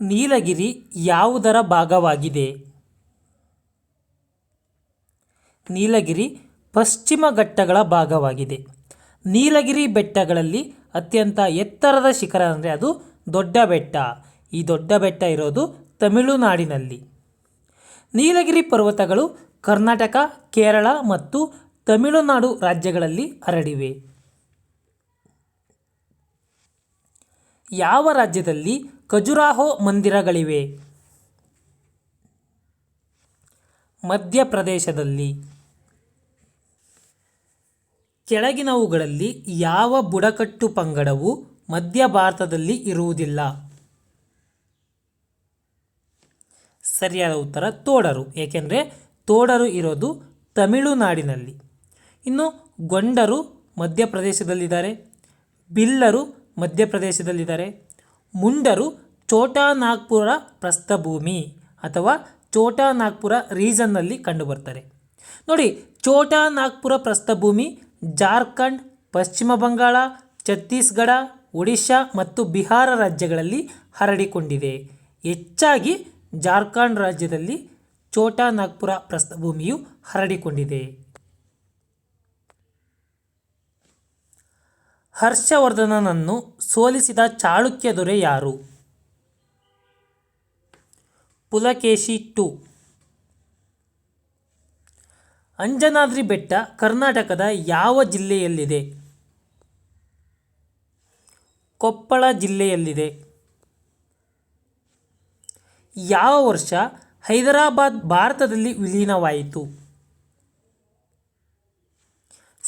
ನೀಲಗಿರಿ ಯಾವುದರ ಭಾಗವಾಗಿದೆ? ನೀಲಗಿರಿ ಪಶ್ಚಿಮ ಘಟ್ಟಗಳ ಭಾಗವಾಗಿದೆ. ನೀಲಗಿರಿ ಬೆಟ್ಟಗಳಲ್ಲಿ ಅತ್ಯಂತ ಎತ್ತರದ ಶಿಖರ ಅಂದರೆ ಅದು ದೊಡ್ಡ ಬೆಟ್ಟ. ಈ ದೊಡ್ಡ ಬೆಟ್ಟ ಇರೋದು ತಮಿಳುನಾಡಿನಲ್ಲಿ. ನೀಲಗಿರಿ ಪರ್ವತಗಳು ಕರ್ನಾಟಕ, ಕೇರಳ ಮತ್ತು ತಮಿಳುನಾಡು ರಾಜ್ಯಗಳಲ್ಲಿ ಹರಡಿವೆ. ಯಾವ ರಾಜ್ಯದಲ್ಲಿ ಖಜುರಾಹೋ ಮಂದಿರಗಳಿವೆ. ಮಧ್ಯಪ್ರದೇಶದಲ್ಲಿ ಕೆಳಗಿನವುಗಳಲ್ಲಿ ಯಾವ ಬುಡಕಟ್ಟು ಪಂಗಡವು ಮಧ್ಯ ಭಾರತದಲ್ಲಿ ಇರುವುದಿಲ್ಲ. ಸರಿಯಾದ ಉತ್ತರ ತೋಡರು, ಏಕೆಂದರೆ ತೋಡರು ಇರೋದು ತಮಿಳುನಾಡಿನಲ್ಲಿ. ಇನ್ನು ಗೊಂಡರು ಮಧ್ಯಪ್ರದೇಶದಲ್ಲಿದ್ದಾರೆ, ಬಿಲ್ಲರು ಮಧ್ಯಪ್ರದೇಶದಲ್ಲಿದ್ದಾರೆ. ಮುಂಡರು ಛೋಟಾ ನಾಗ್ಪುರ ಪ್ರಸ್ಥಭೂಮಿ ಅಥವಾ ಛೋಟಾ ನಾಗ್ಪುರ ರೀಸನ್ನಲ್ಲಿ ಕಂಡುಬರ್ತಾರೆ ನೋಡಿ ಛೋಟಾ ನಾಗ್ಪುರ ಪ್ರಸ್ಥಭೂಮಿ ಜಾರ್ಖಂಡ್, ಪಶ್ಚಿಮ ಬಂಗಾಳ, ಛತ್ತೀಸ್ಗಢ, ಒಡಿಶಾ ಮತ್ತು ಬಿಹಾರ ರಾಜ್ಯಗಳಲ್ಲಿ ಹರಡಿಕೊಂಡಿದೆ. ಹೆಚ್ಚಾಗಿ ಜಾರ್ಖಂಡ್ ರಾಜ್ಯದಲ್ಲಿ ಛೋಟಾ ನಾಗ್ಪುರ ಪ್ರಸ್ಥಭೂಮಿಯು ಹರಡಿಕೊಂಡಿದೆ. ಹರ್ಷವರ್ಧನನನ್ನು ಸೋಲಿಸಿದ ಚಾಳುಕ್ಯ ದೊರೆ ಯಾರು? ಪುಲಕೇಶಿ ಟು. ಅಂಜನಾದ್ರಿ ಬೆಟ್ಟ ಕರ್ನಾಟಕದ ಯಾವ ಜಿಲ್ಲೆಯಲ್ಲಿದೆ? ಕೊಪ್ಪಳ ಜಿಲ್ಲೆಯಲ್ಲಿದೆ. ಯಾವ ವರ್ಷ ಹೈದರಾಬಾದ್ ಭಾರತದಲ್ಲಿ ವಿಲೀನವಾಯಿತು?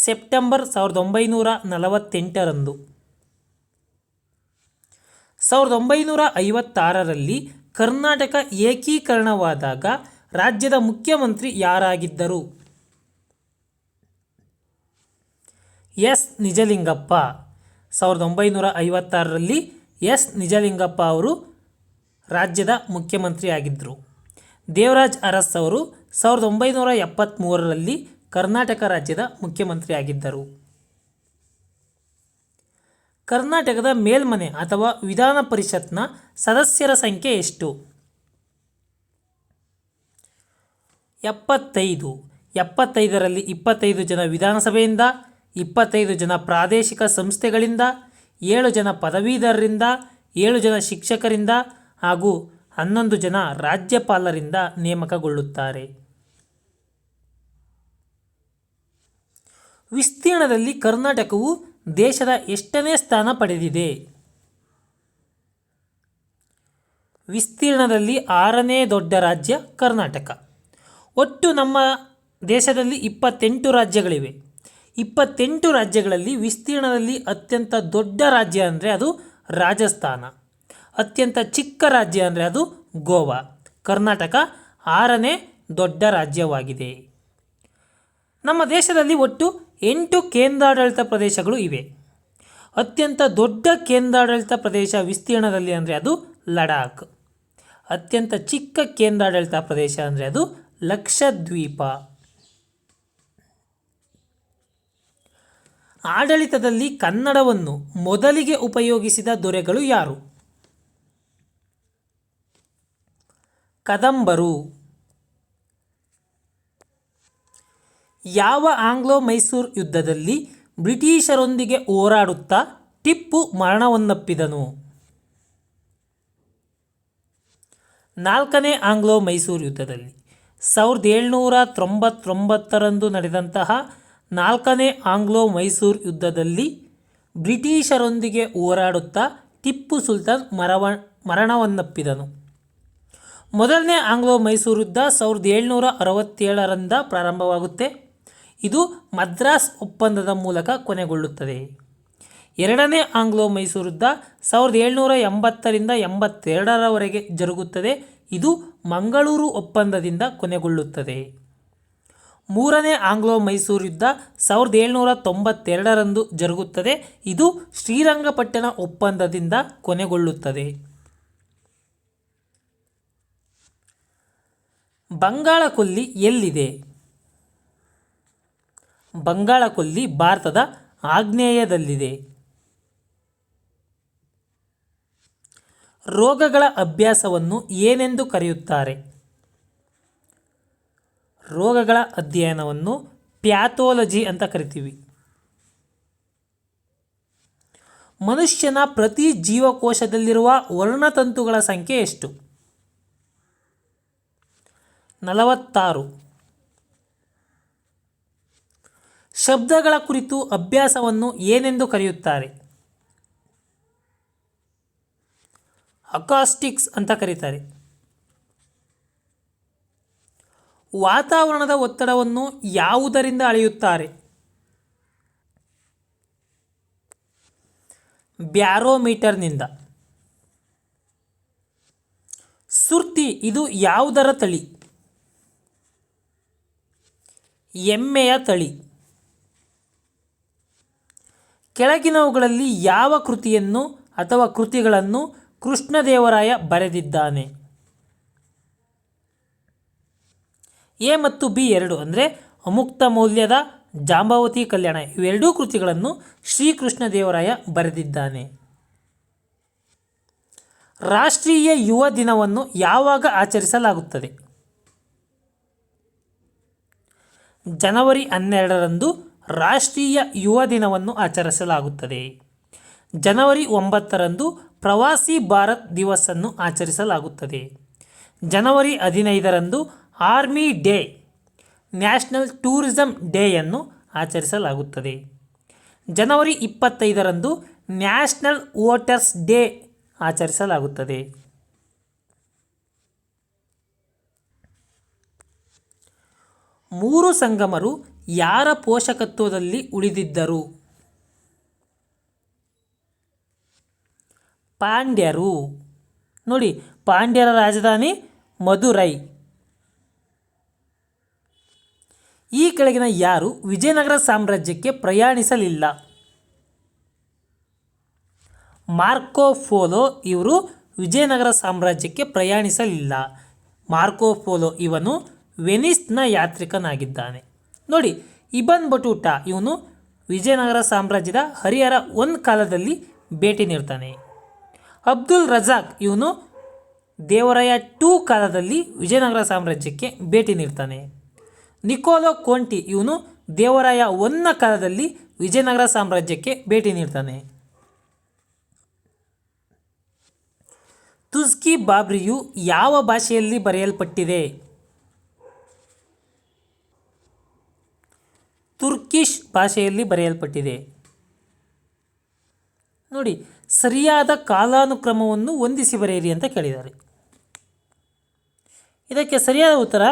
ಸೆಪ್ಟೆಂಬರ್ ಸಾವಿರದ ಒಂಬೈನೂರ ನಲವತ್ತೆಂಟರಂದು. ಸಾವಿರದ ಒಂಬೈನೂರ ಐವತ್ತಾರರಲ್ಲಿ ಕರ್ನಾಟಕ ಏಕೀಕರಣವಾದಾಗ ರಾಜ್ಯದ ಮುಖ್ಯಮಂತ್ರಿ ಯಾರಾಗಿದ್ದರು? ಎಸ್. ನಿಜಲಿಂಗಪ್ಪ. ಸಾವಿರದ ಒಂಬೈನೂರ ಐವತ್ತಾರರಲ್ಲಿ ಎಸ್. ನಿಜಲಿಂಗಪ್ಪ ಅವರು ರಾಜ್ಯದ ಮುಖ್ಯಮಂತ್ರಿಯಾಗಿದ್ದರು. ದೇವರಾಜ್ ಅರಸ್ ಅವರು ಸಾವಿರದ ಒಂಬೈನೂರ ಎಪ್ಪತ್ತ್ಮೂರರಲ್ಲಿ ಕರ್ನಾಟಕ ರಾಜ್ಯದ ಮುಖ್ಯಮಂತ್ರಿಯಾಗಿದ್ದರು. ಕರ್ನಾಟಕದ ಮೇಲ್ಮನೆ ಅಥವಾ ವಿಧಾನ ಪರಿಷತ್ನ ಸದಸ್ಯರ ಸಂಖ್ಯೆ ಎಷ್ಟು? ಎಪ್ಪತ್ತೈದು. ಎಪ್ಪತ್ತೈದರಲ್ಲಿ ಇಪ್ಪತ್ತೈದು ಜನ ವಿಧಾನಸಭೆಯಿಂದ, ಇಪ್ಪತ್ತೈದು ಜನ ಪ್ರಾದೇಶಿಕ ಸಂಸ್ಥೆಗಳಿಂದ, ಏಳು ಜನ ಪದವೀಧರರಿಂದ, ಏಳು ಜನ ಶಿಕ್ಷಕರಿಂದ ಹಾಗೂ ಹನ್ನೊಂದು ಜನ ರಾಜ್ಯಪಾಲರಿಂದ ನೇಮಕಗೊಳ್ಳುತ್ತಾರೆ. ವಿಸ್ತೀರ್ಣದಲ್ಲಿ ಕರ್ನಾಟಕವು ದೇಶದ ಎಷ್ಟನೇ ಸ್ಥಾನ ಪಡೆದಿದೆ? ವಿಸ್ತೀರ್ಣದಲ್ಲಿ ಆರನೇ ದೊಡ್ಡ ರಾಜ್ಯ ಕರ್ನಾಟಕ. ಒಟ್ಟು ನಮ್ಮ ದೇಶದಲ್ಲಿ ಇಪ್ಪತ್ತೆಂಟು ರಾಜ್ಯಗಳಿವೆ. ಇಪ್ಪತ್ತೆಂಟು ರಾಜ್ಯಗಳಲ್ಲಿ ವಿಸ್ತೀರ್ಣದಲ್ಲಿ ಅತ್ಯಂತ ದೊಡ್ಡ ರಾಜ್ಯ ಅಂದರೆ ಅದು ರಾಜಸ್ಥಾನ. ಅತ್ಯಂತ ಚಿಕ್ಕ ರಾಜ್ಯ ಅಂದರೆ ಅದು ಗೋವಾ. ಕರ್ನಾಟಕ ಆರನೇ ದೊಡ್ಡ ರಾಜ್ಯವಾಗಿದೆ. ನಮ್ಮ ದೇಶದಲ್ಲಿ ಒಟ್ಟು ಎಂಟು ಕೇಂದ್ರಾಡಳಿತ ಪ್ರದೇಶಗಳು ಇವೆ. ಅತ್ಯಂತ ದೊಡ್ಡ ಕೇಂದ್ರಾಡಳಿತ ಪ್ರದೇಶ ವಿಸ್ತೀರ್ಣದಲ್ಲಿ ಅಂದರೆ ಅದು ಲಡಾಖ್. ಅತ್ಯಂತ ಚಿಕ್ಕ ಕೇಂದ್ರಾಡಳಿತ ಪ್ರದೇಶ ಅಂದರೆ ಅದು ಲಕ್ಷದ್ವೀಪ. ಆಡಳಿತದಲ್ಲಿ ಕನ್ನಡವನ್ನು ಮೊದಲಿಗೆ ಉಪಯೋಗಿಸಿದ ದೊರೆಗಳು ಯಾರು? ಕದಂಬರು. ಯಾವ ಆಂಗ್ಲೋ ಮೈಸೂರು ಯುದ್ಧದಲ್ಲಿ ಬ್ರಿಟಿಷರೊಂದಿಗೆ ಹೋರಾಡುತ್ತಾ ಟಿಪ್ಪು ಮರಣವನ್ನಪ್ಪಿದನು? ನಾಲ್ಕನೇ ಆಂಗ್ಲೋ ಮೈಸೂರು ಯುದ್ಧದಲ್ಲಿ ಸಾವಿರದ ಏಳ್ನೂರ ತೊಂಬತ್ತೊಂಬತ್ತರಂದು ನಡೆದಂತಹ ನಾಲ್ಕನೇ ಆಂಗ್ಲೋ ಮೈಸೂರು ಯುದ್ಧದಲ್ಲಿ ಬ್ರಿಟಿಷರೊಂದಿಗೆ ಹೋರಾಡುತ್ತಾ ಟಿಪ್ಪು ಸುಲ್ತಾನ್ ಮರವ, ಮರಣವನ್ನಪ್ಪಿದನು. ಮೊದಲನೇ ಆಂಗ್ಲೋ ಮೈಸೂರು ಯುದ್ಧ ಸಾವಿರದ ಏಳ್ನೂರ ಅರವತ್ತೇಳರಿಂದ ಪ್ರಾರಂಭವಾಗುತ್ತೆ. ಇದು ಮದ್ರಾಸ್ ಒಪ್ಪಂದದ ಮೂಲಕ ಕೊನೆಗೊಳ್ಳುತ್ತದೆ. ಎರಡನೇ ಆಂಗ್ಲೋ ಮೈಸೂರು ಯುದ್ಧ ಸಾವಿರದ ಏಳ್ನೂರ ಎಂಬತ್ತರಿಂದ ಎಂಬತ್ತೆರಡರವರೆಗೆ ಜರುಗುತ್ತದೆ. ಇದು ಮಂಗಳೂರು ಒಪ್ಪಂದದಿಂದ ಕೊನೆಗೊಳ್ಳುತ್ತದೆ. ಮೂರನೇ ಆಂಗ್ಲೋ ಮೈಸೂರು ಯುದ್ಧ ಸಾವಿರದ ಏಳ್ನೂರ ತೊಂಬತ್ತೆರಡರಂದು ಜರುಗುತ್ತದೆ. ಇದು ಶ್ರೀರಂಗಪಟ್ಟಣ ಒಪ್ಪಂದದಿಂದ ಕೊನೆಗೊಳ್ಳುತ್ತದೆ. ಬಂಗಾಳ ಕೊಲ್ಲಿ ಎಲ್ಲಿದೆ? ಬಂಗಾಳ ಕೊಲ್ಲಿ ಭಾರತದ ಆಗ್ನೇಯದಲ್ಲಿದೆ. ರೋಗಗಳ ಅಭ್ಯಾಸವನ್ನು ಏನೆಂದು ಕರೆಯುತ್ತಾರೆ? ರೋಗಗಳ ಅಧ್ಯಯನವನ್ನು ಪ್ಯಾಥೋಲಜಿ ಅಂತ ಕರಿತೀವಿ. ಮನುಷ್ಯನ ಪ್ರತಿ ಜೀವಕೋಶದಲ್ಲಿರುವ ವರ್ಣತಂತುಗಳ ಸಂಖ್ಯೆ ಎಷ್ಟು? ನಲವತ್ತಾರು. ಶಬ್ದಗಳ ಕುರಿತು ಅಭ್ಯಾಸವನ್ನು ಏನೆಂದು ಕರೆಯುತ್ತಾರೆ? ಅಕಾಸ್ಟಿಕ್ಸ್ ಅಂತ ಕರೀತಾರೆ. ವಾತಾವರಣದ ಒತ್ತಡವನ್ನು ಯಾವುದರಿಂದ ಅಳೆಯುತ್ತಾರೆ? ಬ್ಯಾರೋಮೀಟರ್ನಿಂದ. ಸುರ್ತಿ, ಇದು ಯಾವುದರ ತಳಿ? ಎಮ್ಮೆಯ ತಳಿ. ಕೆಳಗಿನವುಗಳಲ್ಲಿ ಯಾವ ಕೃತಿಯನ್ನು ಅಥವಾ ಕೃತಿಗಳನ್ನು ಕೃಷ್ಣದೇವರಾಯ ಬರೆದಿದ್ದಾನೆ? ಎ ಮತ್ತು ಬಿ ಎರಡು ಅಂದರೆ ಅಮುಕ್ತ ಮೌಲ್ಯದ ಜಾಂಬಾವತಿ ಕಲ್ಯಾಣ. ಇವೆರಡೂ ಕೃತಿಗಳನ್ನು ಶ್ರೀಕೃಷ್ಣದೇವರಾಯ ಬರೆದಿದ್ದಾನೆ. ರಾಷ್ಟ್ರೀಯ ಯುವ ದಿನವನ್ನು ಯಾವಾಗ ಆಚರಿಸಲಾಗುತ್ತದೆ? ಜನವರಿ ಹನ್ನೆರಡರಂದು ರಾಷ್ಟ್ರೀಯ ಯುವ ದಿನವನ್ನು ಆಚರಿಸಲಾಗುತ್ತದೆ. ಜನವರಿ ಒಂಬತ್ತರಂದು ಪ್ರವಾಸಿ ಭಾರತ್ ದಿವಸನ್ನು ಆಚರಿಸಲಾಗುತ್ತದೆ. ಜನವರಿ ಹದಿನೈದರಂದು ಆರ್ಮಿ ಡೇ, ನ್ಯಾಷನಲ್ ಟೂರಿಸಂ ಡೇಯನ್ನು ಆಚರಿಸಲಾಗುತ್ತದೆ. ಜನವರಿ ಇಪ್ಪತ್ತೈದರಂದು ನ್ಯಾಷನಲ್ ವೋಟರ್ಸ್ ಡೇ ಆಚರಿಸಲಾಗುತ್ತದೆ. ಮೂರು ಸಂಗಮರು ಯಾರ ಪೋಷಕತ್ವದಲ್ಲಿ ಉಳಿದಿದ್ದರು? ಪಾಂಡ್ಯರು. ನೋಡಿ, ಪಾಂಡ್ಯರ ರಾಜಧಾನಿ ಮಧುರೈ ಈ ಕೆಳಗಿನ ಯಾರು ವಿಜಯನಗರ ಸಾಮ್ರಾಜ್ಯಕ್ಕೆ ಪ್ರಯಾಣಿಸಲಿಲ್ಲ? ಮಾರ್ಕೋ ಫೋಲೋ ಇವರು ವಿಜಯನಗರ ಸಾಮ್ರಾಜ್ಯಕ್ಕೆ ಪ್ರಯಾಣಿಸಲಿಲ್ಲ. ಮಾರ್ಕೋ ಫೋಲೋ ಇವನು ವೆನಿಸ್ನ ಯಾತ್ರಿಕನಾಗಿದ್ದಾನೆ. ನೋಡಿ, ಇಬನ್ ಬಟೂಟ, ಇವನು ವಿಜಯನಗರ ಸಾಮ್ರಾಜ್ಯದ ಹರಿಹರ ಒಂದು ಕಾಲದಲ್ಲಿ ಭೇಟಿ ನೀಡ್ತಾನೆ. ಅಬ್ದುಲ್ ರಜಾಕ್ ಇವನು ದೇವರಾಯ ಟೂ ಕಾಲದಲ್ಲಿ ವಿಜಯನಗರ ಸಾಮ್ರಾಜ್ಯಕ್ಕೆ ಭೇಟಿ ನೀಡ್ತಾನೆ. ನಿಕೋಲೋ ಕೋಂಟಿ ಇವನು ದೇವರಾಯ ಒನ್ನ ಕಾಲದಲ್ಲಿ ವಿಜಯನಗರ ಸಾಮ್ರಾಜ್ಯಕ್ಕೆ ಭೇಟಿ ನೀಡ್ತಾನೆ. ತುಸ್ಕಿ ಬಾಬ್ರಿಯು ಯಾವ ಭಾಷೆಯಲ್ಲಿ ಬರೆಯಲ್ಪಟ್ಟಿದೆ? ತುರ್ಕಿಶ್ ಭಾಷೆಯಲ್ಲಿ ಬರೆಯಲ್ಪಟ್ಟಿದೆ. ನೋಡಿ, ಸರಿಯಾದ ಕಾಲಾನುಕ್ರಮವನ್ನು ಹೊಂದಿಸಿ ಬರೆಯಿರಿ ಅಂತ ಕೇಳಿದ್ದಾರೆ. ಇದಕ್ಕೆ ಸರಿಯಾದ ಉತ್ತರ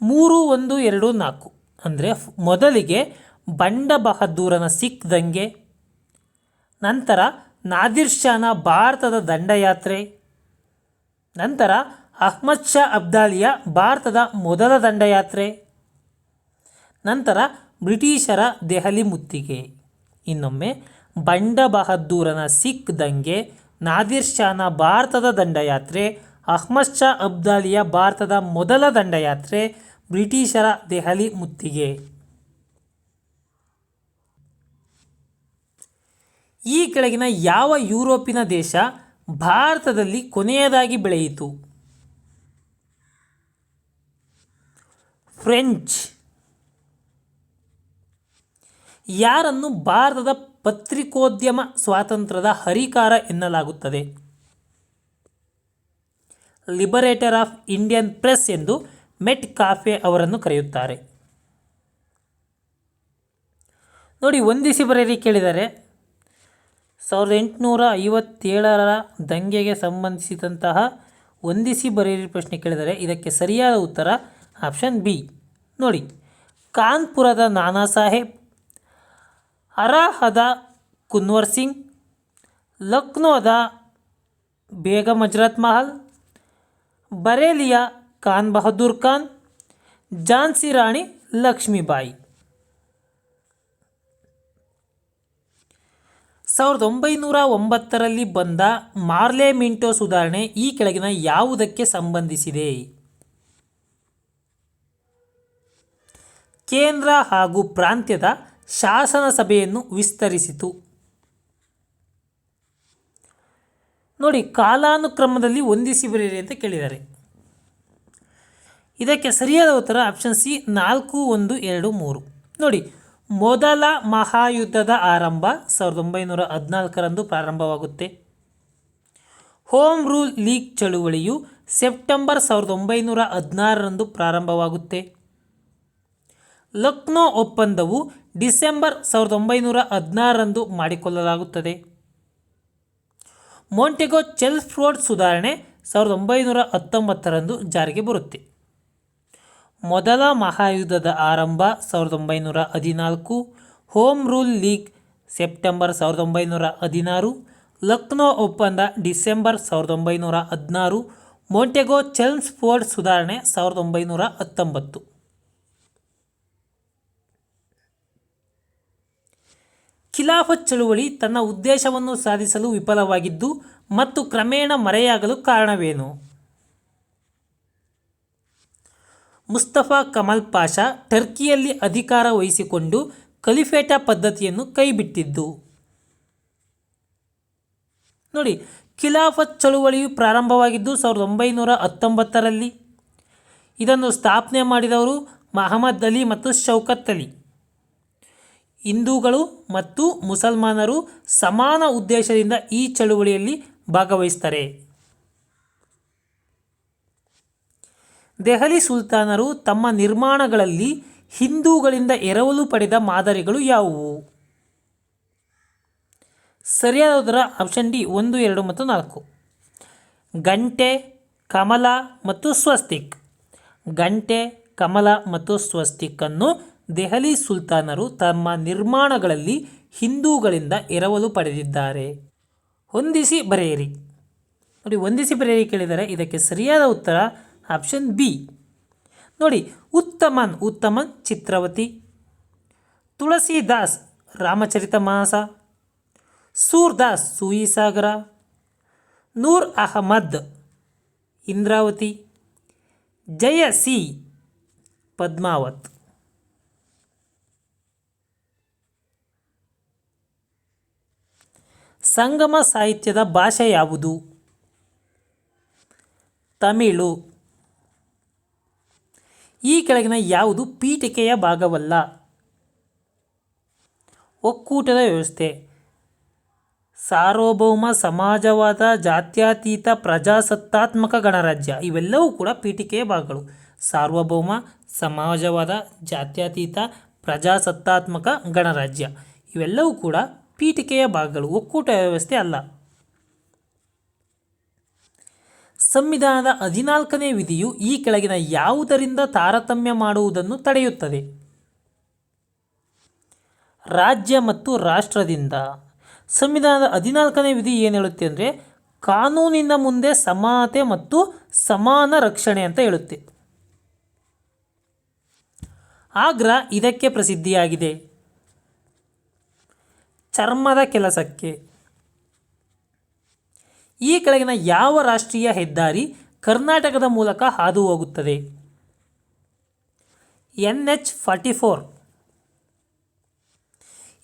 ಮೂರು, ಒಂದು, ಎರಡು, ನಾಲ್ಕು. ಅಂದರೆ ಮೊದಲಿಗೆ ಬಂಡ ಬಹದ್ದೂರನ ಸಿಖ್ ದಂಗೆ, ನಂತರ ನಾದಿರ್ ಶಾನ ಭಾರತದ ದಂಡಯಾತ್ರೆ, ನಂತರ ಅಹ್ಮದ್ ಶಾ ಅಬ್ದಾಲಿಯ ಭಾರತದ ಮೊದಲ ದಂಡಯಾತ್ರೆ, ನಂತರ ಬ್ರಿಟಿಷರ ದೆಹಲಿ ಮುತ್ತಿಗೆ. ಇನ್ನೊಮ್ಮೆ ಬಂಡ ಬಹದ್ದೂರನ ಸಿಖ್ ದಂಗೆ ನಾದಿರ್ ಶಾನ ಭಾರತದ ದಂಡಯಾತ್ರೆ, ಅಹ್ಮದ್ ಶಾ ಅಬ್ದಾಲಿಯ ಭಾರತದ ಮೊದಲ ದಂಡಯಾತ್ರೆ ಬ್ರಿಟಿಷರ ದೆಹಲಿ ಮುತ್ತಿಗೆ. ಈ ಕೆಳಗಿನ ಯಾವ ಯುರೋಪಿನ ದೇಶ ಭಾರತದಲ್ಲಿ ಕೊನೆಯದಾಗಿ ಬೆಳೆಯಿತು? ಫ್ರೆಂಚ್. ಯಾರನ್ನು ಭಾರತದ ಪತ್ರಿಕೋದ್ಯಮ ಸ್ವಾತಂತ್ರ್ಯದ ಹರಿಕಾರ ಎನ್ನಲಾಗುತ್ತದೆ. ಲಿಬರೇಟರ್ ಆಫ್ ಇಂಡಿಯನ್ ಪ್ರೆಸ್ ಎಂದು ಮೆಟ್ ಕಾಫೆ ಅವರನ್ನು ಕರೆಯುತ್ತಾರೆ. ನೋಡಿ ಒಂದಿಸಿ ಬರೆಯಲಿ ಕೇಳಿದರೆ, ಸಾವಿರದ ಎಂಟುನೂರ ಐವತ್ತೇಳರ ದಂಗೆಗೆ ಸಂಬಂಧಿಸಿದಂತಹ ಒಂದಿಸಿ ಬರೆಯಿರಿ ಪ್ರಶ್ನೆ ಕೇಳಿದರೆ, ಇದಕ್ಕೆ ಸರಿಯಾದ ಉತ್ತರ ಆಪ್ಷನ್ ಬಿ. ನೋಡಿ, ಕಾನ್ಪುರದ ನಾನಾ ಸಾಹೇಬ್ ಅರಾಹದ ಕುನ್ವರ್ ಸಿಂಗ್, ಲಕ್ನೋದ ಬೇಗಂ ಹಜರತ್ ಮಹಲ್, ಬರೇಲಿಯ ಖಾನ್ ಬಹದ್ದೂರ್ ಖಾನ್, ಝಾನ್ಸಿ ರಾಣಿ ಲಕ್ಷ್ಮೀಬಾಯಿ. ಸಾವಿರದ ಒಂಬೈನೂರ ಒಂಬತ್ತರಲ್ಲಿ ಬಂದ ಮಾರ್ಲೆ ಮಿಂಟೋ ಸುಧಾರಣೆ ಈ ಕೆಳಗಿನ ಯಾವುದಕ್ಕೆ ಸಂಬಂಧಿಸಿದೆ? ಕೇಂದ್ರ ಹಾಗೂ ಪ್ರಾಂತ್ಯದ ಶಾಸನ ಸಭೆಯನ್ನು ವಿಸ್ತರಿಸಿತು. ನೋಡಿ, ಕಾಲಾನುಕ್ರಮದಲ್ಲಿ ಹೊಂದಿಸಿ ಬರೆಯಿರಿ ಅಂತ ಕೇಳಿದ್ದಾರೆ. ಇದಕ್ಕೆ ಸರಿಯಾದ ಉತ್ತರ ಆಪ್ಷನ್ ಸಿ, ನಾಲ್ಕು, ಒಂದು, ಎರಡು, ಮೂರು. ನೋಡಿ, ಮೊದಲ ಮಹಾಯುದ್ಧದ ಆರಂಭ ಸಾವಿರದ ಒಂಬೈನೂರ ಹದಿನಾಲ್ಕರಂದು ಪ್ರಾರಂಭವಾಗುತ್ತೆ. ಹೋಮ್ ರೂಲ್ ಲೀಗ್ ಚಳುವಳಿಯು ಸೆಪ್ಟೆಂಬರ್ ಸಾವಿರದ ಒಂಬೈನೂರ ಹದಿನಾರರಂದು ಪ್ರಾರಂಭವಾಗುತ್ತೆ. ಲಕ್ನೋ ಒಪ್ಪಂದವು ಡಿಸೆಂಬರ್ ಸಾವಿರದ ಒಂಬೈನೂರ ಹದಿನಾರರಂದು ಮಾಡಿಕೊಳ್ಳಲಾಗುತ್ತದೆ. ಮೋಂಟೆಗೋ ಚೆಲ್ಫ್ರೋಡ್ ಸುಧಾರಣೆ ಸಾವಿರದ ಒಂಬೈನೂರ ಹತ್ತೊಂಬತ್ತರಂದು ಜಾರಿಗೆ ಬರುತ್ತೆ. ಮೊದಲ ಮಹಾಯುದ್ಧದ ಆರಂಭ ಸಾವಿರದ ಒಂಬೈನೂರ ಹದಿನಾಲ್ಕು, ಹೋಮ್ ರೂಲ್ ಲೀಗ್ ಸೆಪ್ಟೆಂಬರ್ ಸಾವಿರದ ಒಂಬೈನೂರ ಹದಿನಾರು, ಲಕ್ನೋ ಒಪ್ಪಂದ ಡಿಸೆಂಬರ್ ಸಾವಿರದ ಒಂಬೈನೂರ ಹದಿನಾರು, ಮೋಂಟೆಗೋ ಚೆಲ್ಮ್ಸ್ಫೋರ್ಡ್ ಸುಧಾರಣೆ ಸಾವಿರದ ಒಂಬೈನೂರ ಹತ್ತೊಂಬತ್ತು. ಖಿಲಾಫತ್ ಚಳುವಳಿ ತನ್ನ ಉದ್ದೇಶವನ್ನು ಸಾಧಿಸಲು ವಿಫಲವಾಗಿದ್ದು ಮತ್ತು ಕ್ರಮೇಣ ಮರೆಯಾಗಲು ಕಾರಣವೇನು? ಮುಸ್ತಫಾ ಕಮಲ್ ಪಾಷಾ ಟರ್ಕಿಯಲ್ಲಿ ಅಧಿಕಾರ ವಹಿಸಿಕೊಂಡು ಕಲಿಫೇಟ ಪದ್ಧತಿಯನ್ನು ಕೈಬಿಟ್ಟಿದ್ದು. ನೋಡಿ, ಖಿಲಾಫತ್ ಚಳುವಳಿಯು ಪ್ರಾರಂಭವಾಗಿದ್ದು ಸಾವಿರದ ಒಂಬೈನೂರ ಹತ್ತೊಂಬತ್ತರಲ್ಲಿ. ಇದನ್ನು ಸ್ಥಾಪನೆ ಮಾಡಿದವರು ಮಹಮ್ಮದ್ ಅಲಿ ಮತ್ತು ಶೌಕತ್ ಅಲಿ. ಹಿಂದೂಗಳು ಮತ್ತು ಮುಸಲ್ಮಾನರು ಸಮಾನ ಉದ್ದೇಶದಿಂದ ಈ ಚಳುವಳಿಯಲ್ಲಿ ಭಾಗವಹಿಸ್ತಾರೆ. ದೆಹಲಿ ಸುಲ್ತಾನರು ತಮ್ಮ ನಿರ್ಮಾಣಗಳಲ್ಲಿ ಹಿಂದೂಗಳಿಂದ ಎರವಲು ಪಡೆದ ಮಾದರಿಗಳು ಯಾವುವು? ಸರಿಯಾದ ಉತ್ತರ ಆಪ್ಷನ್ ಡಿ ಒಂದು, ಎರಡು ಮತ್ತು ನಾಲ್ಕು. ಗಂಟೆ, ಕಮಲ ಮತ್ತು ಸ್ವಸ್ತಿಕ್. ಗಂಟೆ, ಕಮಲ ಮತ್ತು ಸ್ವಸ್ತಿಕ್ಕನ್ನು ದೆಹಲಿ ಸುಲ್ತಾನರು ತಮ್ಮ ನಿರ್ಮಾಣಗಳಲ್ಲಿ ಹಿಂದೂಗಳಿಂದ ಎರವಲು ಪಡೆದಿದ್ದಾರೆ. ಹೊಂದಿಸಿ ಬರೆಯಿರಿ. ನೋಡಿ, ಹೊಂದಿಸಿ ಬರೆಯಿರಿ ಕೇಳಿದರೆ ಇದಕ್ಕೆ ಸರಿಯಾದ ಉತ್ತರ ಆಪ್ಷನ್ ಬಿ. ನೋಡಿ, ಉತ್ತಮನ್ ಉತ್ತಮನ್ ಚಿತ್ರವತಿ, ತುಳಸಿದಾಸ್ ರಾಮಚರಿತ ಮಾಸ, ಸೂರ್ದಾಸ್ ಸೂಯಿಸಾಗರ, ನೂರ್ ಅಹಮದ್ ಇಂದ್ರಾವತಿ, ಜಯ ಸಿ ಪದ್ಮಾವತ್. ಸಂಗಮ ಸಾಹಿತ್ಯದ ಭಾಷೆ ಯಾವುದು? ತಮಿಳು. ಈ ಕೆಳಗಿನ ಯಾವುದು ಪೀಠಿಕೆಯ ಭಾಗವಲ್ಲ? ಒಕ್ಕೂಟದ ವ್ಯವಸ್ಥೆ. ಸಾರ್ವಭೌಮ ಸಮಾಜವಾದ ಜಾತ್ಯತೀತ ಪ್ರಜಾಸತ್ತಾತ್ಮಕ ಗಣರಾಜ್ಯ, ಇವೆಲ್ಲವೂ ಕೂಡ ಪೀಠಿಕೆಯ ಭಾಗಗಳು. ಸಾರ್ವಭೌಮ ಸಮಾಜವಾದ ಜಾತ್ಯತೀತ ಪ್ರಜಾಸತ್ತಾತ್ಮಕ ಗಣರಾಜ್ಯ, ಇವೆಲ್ಲವೂ ಕೂಡ ಪೀಠಿಕೆಯ ಭಾಗಗಳು, ಒಕ್ಕೂಟ ವ್ಯವಸ್ಥೆ ಅಲ್ಲ. ಸಂವಿಧಾನದ ಹದಿನಾಲ್ಕನೇ ವಿಧಿಯು ಈ ಕೆಳಗಿನ ಯಾವುದರಿಂದ ತಾರತಮ್ಯ ಮಾಡುವುದನ್ನು ತಡೆಯುತ್ತದೆ. ರಾಜ್ಯ ಮತ್ತು ರಾಷ್ಟ್ರದಿಂದ. ಸಂವಿಧಾನದ ಹದಿನಾಲ್ಕನೇ ವಿಧಿ ಏನು ಹೇಳುತ್ತೆ ಅಂದರೆ, ಕಾನೂನಿನ ಮುಂದೆ ಸಮಾನತೆ ಮತ್ತು ಸಮಾನ ರಕ್ಷಣೆ ಅಂತ ಹೇಳುತ್ತೆ. ಆಗ್ರಾ ಇದಕ್ಕೆ ಪ್ರಸಿದ್ಧಿಯಾಗಿದೆ. ಚರ್ಮದ ಕೆಲಸಕ್ಕೆ. ಈ ಕೆಳಗಿನ ಯಾವ ರಾಷ್ಟ್ರೀಯ ಹೆದ್ದಾರಿ ಕರ್ನಾಟಕದ ಮೂಲಕ ಹಾದು ಹೋಗುತ್ತದೆ ಎನ್ ಎಚ್ ಫಾರ್ಟಿ ಫೋರ್.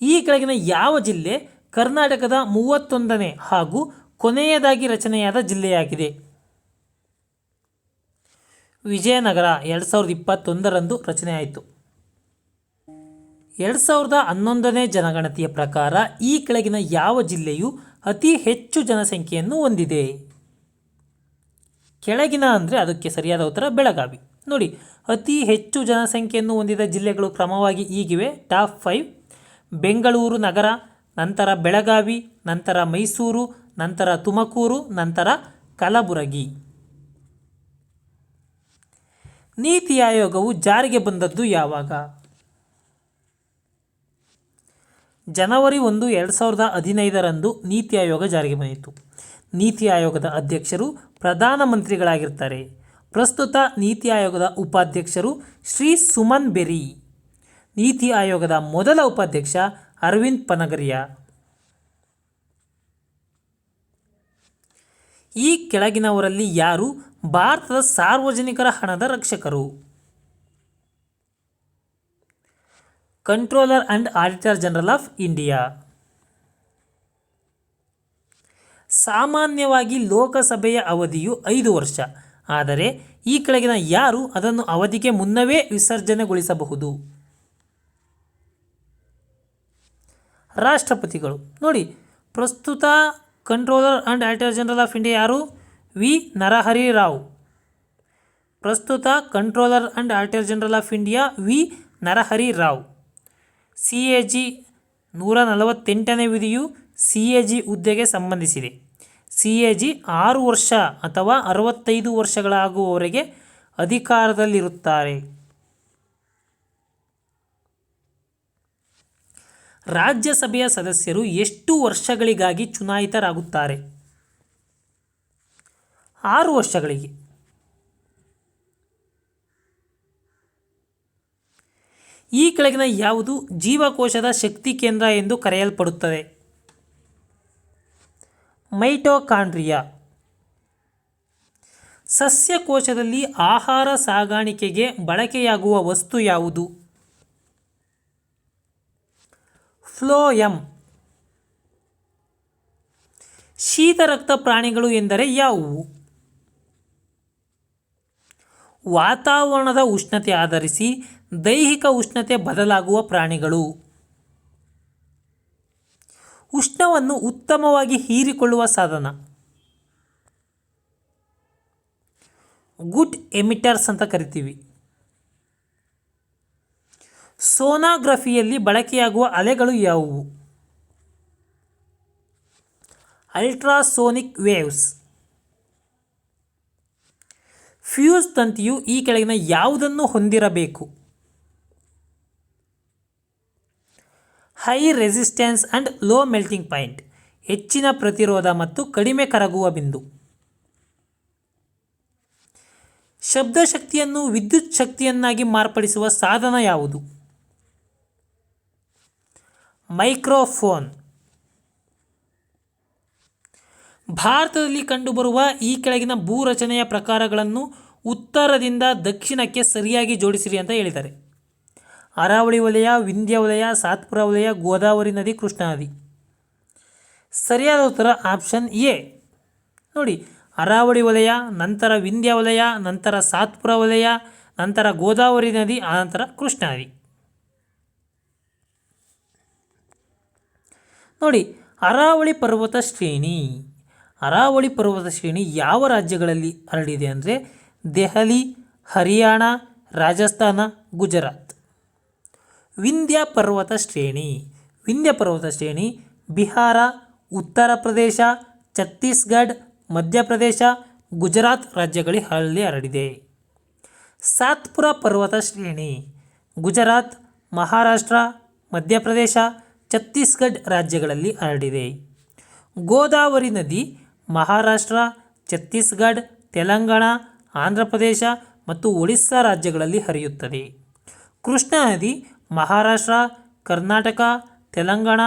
ಈ ಕೆಳಗಿನ ಯಾವ ಜಿಲ್ಲೆ ಕರ್ನಾಟಕದ ಮೂವತ್ತೊಂದನೇ ಹಾಗೂ ಕೊನೆಯದಾಗಿ ರಚನೆಯಾದ ಜಿಲ್ಲೆಯಾಗಿದೆ? ವಿಜಯನಗರ, ಎರಡು ಸಾವಿರದ ಇಪ್ಪತ್ತೊಂದರಂದು ರಚನೆಯಾಯಿತು. ಎರಡು ಸಾವಿರದ ಹನ್ನೊಂದನೇ ಜನಗಣತಿಯ ಪ್ರಕಾರ ಈ ಕೆಳಗಿನ ಯಾವ ಜಿಲ್ಲೆಯು ಅತಿ ಹೆಚ್ಚು ಜನಸಂಖ್ಯೆಯನ್ನು ಹೊಂದಿದೆ? ಕೆಳಗಿನ ಅಂದರೆ ಅದಕ್ಕೆ ಸರಿಯಾದ ಉತ್ತರ ಬೆಳಗಾವಿ. ನೋಡಿ, ಅತಿ ಹೆಚ್ಚು ಜನಸಂಖ್ಯೆಯನ್ನು ಹೊಂದಿದ ಜಿಲ್ಲೆಗಳು ಕ್ರಮವಾಗಿ ಈಗಿವೆ. ಟಾಪ್ ಫೈವ್, ಬೆಂಗಳೂರು ನಗರ, ನಂತರ ಬೆಳಗಾವಿ, ನಂತರ ಮೈಸೂರು, ನಂತರ ತುಮಕೂರು, ನಂತರ ಕಲಬುರಗಿ. ನೀತಿ ಆಯೋಗವು ಜಾರಿಗೆ ಬಂದದ್ದು ಯಾವಾಗ? ಜನವರಿ ಒಂದು ಎರಡು ಸಾವಿರದ ಹದಿನೈದರಂದು ನೀತಿ ಆಯೋಗ ಜಾರಿಗೆ ಬಂದಿತು ನೀತಿ ಆಯೋಗದ ಅಧ್ಯಕ್ಷರು ಪ್ರಧಾನಮಂತ್ರಿಗಳಾಗಿರ್ತಾರೆ ಪ್ರಸ್ತುತ ನೀತಿ ಆಯೋಗದ ಉಪಾಧ್ಯಕ್ಷರು ಶ್ರೀ ಸುಮನ್ ಬೆರಿ. ನೀತಿ ಆಯೋಗದ ಮೊದಲ ಉಪಾಧ್ಯಕ್ಷ ಅರವಿಂದ್ ಪನಗರಿಯಾ. ಈ ಕೆಳಗಿನವರಲ್ಲಿ ಯಾರು ಭಾರತದ ಸಾರ್ವಜನಿಕರ ಹಣದ ರಕ್ಷಕರು? Controller and auditor general of India ಸಾಮಾನ್ಯವಾಗಿ ಲೋಕಸಭೆಯ ಅವಧಿಯು ಐದು ವರ್ಷ. ಆದರೆ ಈ ಕೆಳಗಿನ ಯಾರು ಅದನ್ನು ಅವಧಿಗೆ ಮುನ್ನವೇ ವಿಸರ್ಜನೆಗೊಳಿಸಬಹುದು? ರಾಷ್ಟ್ರಪತಿಗಳು. ನೋಡಿ, ಪ್ರಸ್ತುತ controller and auditor general of India ಯಾರು? ವಿ. ನರಹರಿ ರಾವ್ ಪ್ರಸ್ತುತ controller and auditor general of India V. Narahari Rao C A G ನೂರ ನಲವತ್ತೆಂಟನೇ ವಿಧಿಯು ಸಿ ಎ ಜಿ ಹುದ್ದೆಗೆ ಸಂಬಂಧಿಸಿದೆ. ಸಿ ಎ ಜಿ ಆರು ವರ್ಷ ಅಥವಾ ಅರವತ್ತೈದು ವರ್ಷಗಳಾಗುವವರೆಗೆ ಅಧಿಕಾರದಲ್ಲಿರುತ್ತಾರೆ. ರಾಜ್ಯಸಭೆಯ ಸದಸ್ಯರು ಎಷ್ಟು ವರ್ಷಗಳಿಗಾಗಿ ಚುನಾಯಿತರಾಗುತ್ತಾರೆ? ಆರು ವರ್ಷಗಳಿಗೆ. ಈ ಕೆಳಗಿನ ಯಾವುದು ಜೀವಕೋಶದ ಶಕ್ತಿ ಕೇಂದ್ರ ಎಂದು ಕರೆಯಲ್ಪಡುತ್ತದೆ? ಮೈಟೋಕಾಂಡ್ರಿಯಾ. ಸಸ್ಯಕೋಶದಲ್ಲಿ ಆಹಾರ ಸಾಗಾಣಿಕೆಗೆ ಬಳಕೆಯಾಗುವ ವಸ್ತು ಯಾವುದು? ಫ್ಲೋಯಂ. ಶೀತರಕ್ತ ಪ್ರಾಣಿಗಳು ಎಂದರೆ ಯಾವುವು? ವಾತಾವರಣದ ಉಷ್ಣತೆ ಆಧರಿಸಿ ದೈಹಿಕ ಉಷ್ಣತೆ ಬದಲಾಗುವ ಪ್ರಾಣಿಗಳು. ಉಷ್ಣವನ್ನು ಉತ್ತಮವಾಗಿ ಹೀರಿಕೊಳ್ಳುವ ಸಾಧನ. ಗುಡ್ ಎಮಿಟರ್ಸ್ ಅಂತ ಕರಿತೀವಿ. ಸೋನಾಗ್ರಫಿಯಲ್ಲಿ ಬಳಕೆಯಾಗುವ ಅಲೆಗಳು ಯಾವುವು? Ultrasonic waves. ಫ್ಯೂಸ್ ತಂತಿಯು ಈ ಕೆಳಗಿನ ಯಾವುದನ್ನು ಹೊಂದಿರಬೇಕು? High resistance and low melting point, ಹೆಚ್ಚಿನ ಪ್ರತಿರೋಧ ಮತ್ತು ಕಡಿಮೆ ಕರಗುವ ಬಿಂದು. ಶಬ್ದ ಶಕ್ತಿಯನ್ನು ವಿದ್ಯುತ್ ಶಕ್ತಿಯನ್ನಾಗಿ ಮಾರ್ಪಡಿಸುವ ಸಾಧನ ಯಾವುದು? ಮೈಕ್ರೋಫೋನ್. ಭಾರತದಲ್ಲಿ ಕಂಡುಬರುವ ಈ ಕೆಳಗಿನ ಭೂರಚನೆಯ ಪ್ರಕಾರಗಳನ್ನು ಉತ್ತರದಿಂದ ದಕ್ಷಿಣಕ್ಕೆ ಸರಿಯಾಗಿ ಜೋಡಿಸಿರಿ ಅಂತ ಹೇಳಿದ್ದಾರೆ. ಅರಾವಳಿ ವಲಯ, ವಿಂಧ್ಯ ವಲಯ, ಸಾತ್ಪುರ ವಲಯ, ಗೋದಾವರಿ ನದಿ, ಕೃಷ್ಣಾ ನದಿ. ಸರಿಯಾದ ಉತ್ತರ ಆಪ್ಷನ್ ಎ. ನೋಡಿ, ಅರಾವಳಿ ವಲಯ, ನಂತರ ವಿಂಧ್ಯ ವಲಯ, ನಂತರ ಸಾತ್ಪುರ ವಲಯ, ನಂತರ ಗೋದಾವರಿ ನದಿ ಆನಂತರ ಕೃಷ್ಣಾ ನದಿ. ನೋಡಿ, ಅರಾವಳಿ ಪರ್ವತ ಶ್ರೇಣಿ. ಅರಾವಳಿ ಪರ್ವತ ಶ್ರೇಣಿ ಯಾವ ರಾಜ್ಯಗಳಲ್ಲಿ ಹರಡಿದೆ ಅಂದರೆ, ದೆಹಲಿ, ಹರಿಯಾಣ, ರಾಜಸ್ಥಾನ, ಗುಜರಾತ್. ವಿಂಧ್ಯ ಪರ್ವತ ಶ್ರೇಣಿ. ವಿಂಧ್ಯ ಪರ್ವತ ಶ್ರೇಣಿ ಬಿಹಾರ, ಉತ್ತರ ಪ್ರದೇಶ, ಛತ್ತೀಸ್ಗಢ ಮಧ್ಯಪ್ರದೇಶ ಗುಜರಾತ್ ರಾಜ್ಯಗಳಲ್ಲಿ ಹರಡಿದೆ. ಸಾತ್ಪುರ ಪರ್ವತ ಶ್ರೇಣಿ ಗುಜರಾತ್, ಮಹಾರಾಷ್ಟ್ರ ಮಧ್ಯಪ್ರದೇಶ ಛತ್ತೀಸ್ಗಢ ರಾಜ್ಯಗಳಲ್ಲಿ ಹರಡಿದೆ. ಗೋದಾವರಿ ನದಿ ಮಹಾರಾಷ್ಟ್ರ, ಛತ್ತೀಸ್ಗಢ, ತೆಲಂಗಾಣ, ಆಂಧ್ರ ಪ್ರದೇಶ ಮತ್ತು ಒಡಿಸ್ಸಾ ರಾಜ್ಯಗಳಲ್ಲಿ ಹರಿಯುತ್ತದೆ. ಕೃಷ್ಣಾ ನದಿ ಮಹಾರಾಷ್ಟ್ರ ಕರ್ನಾಟಕ ತೆಲಂಗಾಣ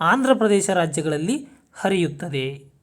ಆಂಧ್ರ ಪ್ರದೇಶ ರಾಜ್ಯಗಳಲ್ಲಿ ಹರಿಯುತ್ತದೆ.